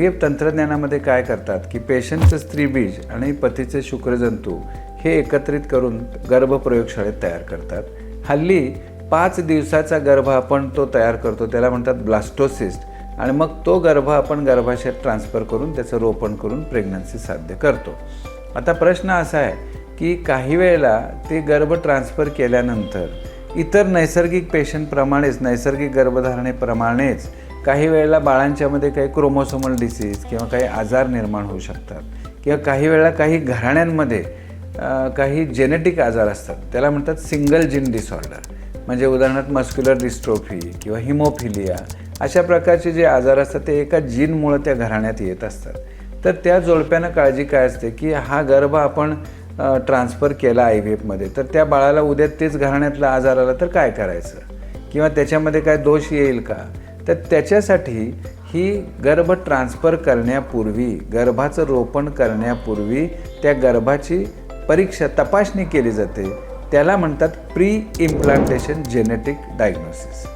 V F तंत्रज्ञानामध्ये काय करतात की पेशंटचं स्त्रीबीज आणि पतीचे शुक्रजंतू हे एकत्रित करून गर्भ प्रयोगशाळेत तयार करतात. हल्ली पाच दिवसाचा गर्भ आपण तो तयार करतो त्याला म्हणतात ब्लास्टोसिस्ट. आणि मग तो गर्भ आपण गर्भाशयात ट्रान्सफर करून त्याचं रोपण करून प्रेग्नन्सी साध्य करतो. आता प्रश्न असा आहे की काही वेळेला ते गर्भ ट्रान्सफर केल्यानंतर इतर नैसर्गिक पेशंटप्रमाणेच नैसर्गिक गर्भधारणेप्रमाणेच काही वेळेला बाळांच्यामध्ये काही क्रोमोसोमल डिसीज किंवा काही आजार निर्माण होऊ शकतात. किंवा काही वेळेला काही घराण्यांमध्ये काही जेनेटिक आजार असतात. त्याला म्हणतात सिंगल जिन डिसऑर्डर म्हणजे उदाहरणार्थ मस्क्युलर डिस्ट्रोफी किंवा हिमोफिलिया अशा प्रकारचे जे आजार असतात ते एका जीनमुळं त्या घराण्यात येत असतात. तर त्या जोडप्यानं काळजी काय असते की हा गर्भ आपण ट्रान्सफर केला आय व्ही एफमध्ये तर त्या बाळाला उद्या तेच घराण्यातला आजार आला तर काय करायचं? किंवा त्याच्यामध्ये काय दोष येईल का? तर त्याच्यासाठी ही गर्भ ट्रान्सफर करण्यापूर्वी गर्भाचं रोपण करण्यापूर्वी त्या गर्भाची परीक्षा तपासणी केली जाते. त्याला म्हणतात प्री इम्प्लांटेशन जेनेटिक डायग्नोसिस